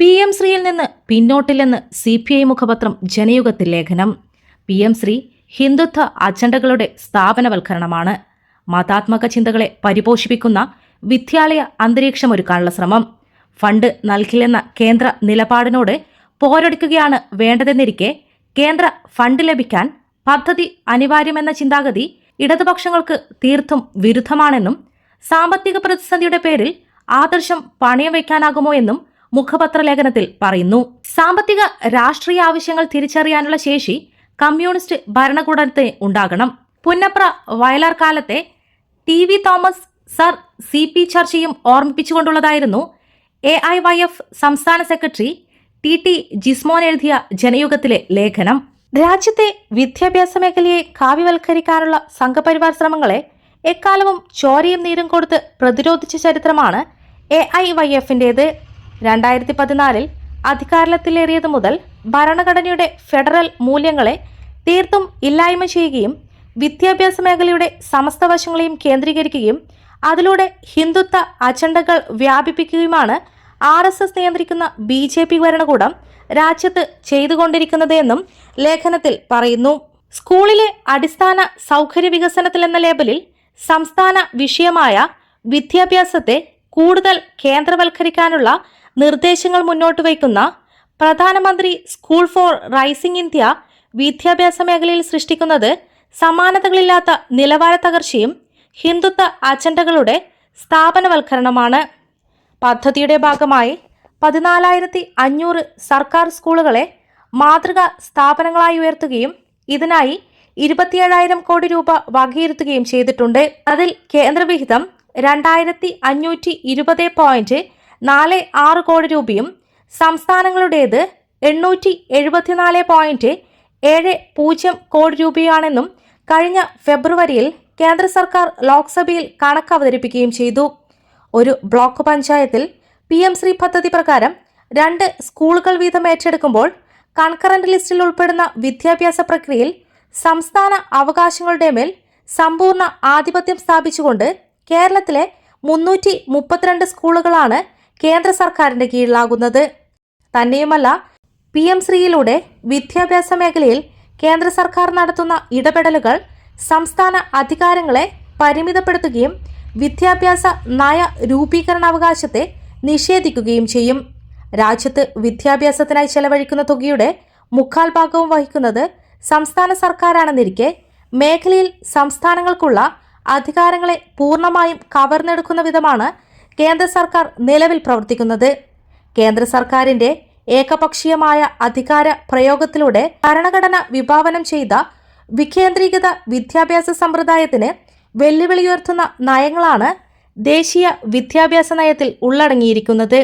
P M ശ്രീയിൽ നിന്ന് പിന്നോട്ടില്ലെന്ന് സി പി ഐ മുഖപത്രം ജനയുഗത്തിൽ ലേഖനം. പി എം ശ്രീ ഹിന്ദുത്വ അജണ്ടകളുടെ സ്ഥാപനവൽക്കരണമാണ്. മതാത്മക ചിന്തകളെ പരിപോഷിപ്പിക്കുന്ന വിദ്യാലയ അന്തരീക്ഷമൊരുക്കാനുള്ള ശ്രമം. ഫണ്ട് നൽകില്ലെന്ന കേന്ദ്ര നിലപാടിനോട് പോരടിക്കുകയാണ് വേണ്ടതെന്നിരിക്കെ കേന്ദ്ര ഫണ്ട് ലഭിക്കാൻ പദ്ധതി അനിവാര്യമെന്ന ചിന്താഗതി ഇടതുപക്ഷങ്ങൾക്ക് തീർത്തും വിരുദ്ധമാണെന്നും സാമ്പത്തിക പ്രതിസന്ധിയുടെ പേരിൽ ആദർശം പണയം വയ്ക്കാനാകുമോ എന്നും മുഖപത്ര ലേഖനത്തിൽ പറയുന്നു. സാമ്പത്തിക രാഷ്ട്രീയ ആവശ്യങ്ങൾ തിരിച്ചറിയാനുള്ള ശേഷി കമ്മ്യൂണിസ്റ്റ് ഭരണകൂടത്തെ ഉണ്ടാകണം. പുന്നപ്ര വയലാർ കാലത്തെ T V Thomas sir C P ചർച്ചയും ഓർമ്മിപ്പിച്ചുകൊണ്ടുള്ളതായിരുന്നു. എ ഐ വൈ എഫ് സംസ്ഥാന സെക്രട്ടറി ടി ടി ജിസ്മോൻ എഴുതിയ ജനയുഗത്തിലെ ലേഖനം. രാജ്യത്തെ വിദ്യാഭ്യാസ മേഖലയെ കാവ്യവൽക്കരിക്കാനുള്ള സംഘപരിവാർ ശ്രമങ്ങളെ എക്കാലവും ചോരയും നീരും കൊടുത്ത് പ്രതിരോധിച്ച ചരിത്രമാണ് എ ഐ വൈ എഫിന്റേത് രണ്ടായിരത്തി പതിനാലിൽ അധികാരത്തിലേറിയത് മുതൽ ഭരണഘടനയുടെ ഫെഡറൽ മൂല്യങ്ങളെ തീർത്തും ഇല്ലായ്മ ചെയ്യുകയും വിദ്യാഭ്യാസ മേഖലയുടെ സമസ്ത വശങ്ങളെയും കേന്ദ്രീകരിക്കുകയും അതിലൂടെ ഹിന്ദുത്വ അജണ്ടകൾ വ്യാപിപ്പിക്കുകയുമാണ് ആർ എസ് എസ് നിയന്ത്രിക്കുന്ന ബി ജെ പി ഭരണകൂടം രാജ്യത്ത് ചെയ്തുകൊണ്ടിരിക്കുന്നത് എന്നും ലേഖനത്തിൽ പറയുന്നു. സ്കൂളിലെ അടിസ്ഥാന സൗകര്യ വികസനത്തിൽ എന്ന ലേബലിൽ സംസ്ഥാന വിഷയമായ വിദ്യാഭ്യാസത്തെ കൂടുതൽ കേന്ദ്രവൽക്കരിക്കാനുള്ള നിർദ്ദേശങ്ങൾ മുന്നോട്ട് വയ്ക്കുന്ന പ്രധാനമന്ത്രി സ്കൂൾ ഫോർ റൈസിംഗ് ഇന്ത്യ വിദ്യാഭ്യാസ മേഖലയിൽ സൃഷ്ടിക്കുന്നത് സമാനതകളില്ലാത്ത നിലവാര തകർച്ചയും ഹിന്ദുത്വ അജണ്ടകളുടെ സ്ഥാപനവൽക്കരണമാണ്. പദ്ധതിയുടെ ഭാഗമായി പതിനാലായിരത്തി അഞ്ഞൂറ് സർക്കാർ സ്കൂളുകളെ മാതൃക സ്ഥാപനങ്ങളായി ഉയർത്തുകയും ഇതിനായി ഇരുപത്തിയേഴായിരം കോടി രൂപ വകയിരുത്തുകയും ചെയ്തിട്ടുണ്ട്. അതിൽ കേന്ദ്രവിഹിതം രണ്ടായിരത്തി അഞ്ഞൂറ്റി ഇരുപത് പോയിന്റ് നാല് ആറ് കോടി രൂപയും സംസ്ഥാനങ്ങളുടേത് എണ്ണൂറ്റി എഴുപത്തിനാല് പോയിന്റ് ഏഴ് പൂജ്യം കോടി രൂപയാണെന്നും കഴിഞ്ഞ ഫെബ്രുവരിയിൽ കേന്ദ്ര സർക്കാർ ലോക്സഭയിൽ കണക്ക് അവതരിപ്പിക്കുകയും ചെയ്തു. ഒരു ബ്ലോക്ക് പഞ്ചായത്തിൽ പി എം ശ്രീ പദ്ധതി പ്രകാരം രണ്ട് സ്കൂളുകൾ വീതം ഏറ്റെടുക്കുമ്പോൾ കൺകറന്റ് ലിസ്റ്റിൽ ഉൾപ്പെടുന്ന വിദ്യാഭ്യാസ പ്രക്രിയയിൽ സംസ്ഥാന അവകാശങ്ങളുടെ മേൽ സമ്പൂർണ ആധിപത്യം സ്ഥാപിച്ചുകൊണ്ട് കേരളത്തിലെ മുന്നൂറ്റി മുപ്പത്തിരണ്ട് സ്കൂളുകളാണ് കേന്ദ്ര സർക്കാരിന്റെ കീഴിലാകുന്നത്. തന്നെയുമല്ല പി എം ശ്രീയിലൂടെ വിദ്യാഭ്യാസ മേഖലയിൽ കേന്ദ്ര സർക്കാർ നടത്തുന്ന ഇടപെടലുകൾ സംസ്ഥാന അധികാരങ്ങളെ പരിമിതപ്പെടുത്തുകയും വിദ്യാഭ്യാസ നയ രൂപീകരണാവകാശത്തെ നിഷേധിക്കുകയും ചെയ്യും. രാജ്യത്ത് വിദ്യാഭ്യാസത്തിനായി ചെലവഴിക്കുന്ന തുകയുടെ മുക്കാൽ ഭാഗവും വഹിക്കുന്നത് സംസ്ഥാന സർക്കാരാണെന്നിരിക്കെ മേഖലയിൽ സംസ്ഥാനങ്ങൾക്കുള്ള അധികാരങ്ങളെ പൂർണമായും കവർന്നെടുക്കുന്ന വിധമാണ് കേന്ദ്ര സർക്കാർ നിലവിൽ പ്രവർത്തിക്കുന്നത്. കേന്ദ്ര സർക്കാരിന്റെ ഏകപക്ഷീയമായ അധികാര പ്രയോഗത്തിലൂടെ ഭരണഘടന വിഭാവനം ചെയ്ത വികേന്ദ്രീകൃത വിദ്യാഭ്യാസ സമ്പ്രദായത്തിന് വെല്ലുവിളിയുയർത്തുന്ന നയങ്ങളാണ് ദേശീയ വിദ്യാഭ്യാസ നയത്തിൽ ഉള്ളടങ്ങിയിരിക്കുന്നത്.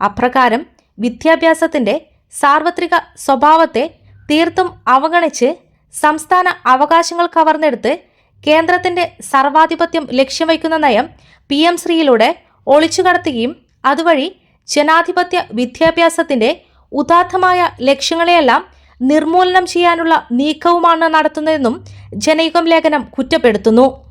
അപ്രകാരം വിദ്യാഭ്യാസത്തിന്റെ സാർവത്രിക സ്വഭാവത്തെ തീർത്തും അവഗണിച്ച് സംസ്ഥാന അവകാശങ്ങൾ കവർന്നെടുത്ത് കേന്ദ്രത്തിന്റെ സർവാധിപത്യം ലക്ഷ്യം വയ്ക്കുന്ന നയം പി എം ശ്രീയിലൂടെ ഒളിച്ചുകടത്തുകയും അതുവഴി ജനാധിപത്യ വിദ്യാഭ്യാസത്തിന്റെ ഉദാത്തമായ ലക്ഷ്യങ്ങളെയെല്ലാം നിർമൂലനം ചെയ്യാനുള്ള നീക്കവുമാണ് നടത്തുന്നതെന്നും ജനയുഗം ലേഖനം കുറ്റപ്പെടുത്തുന്നു.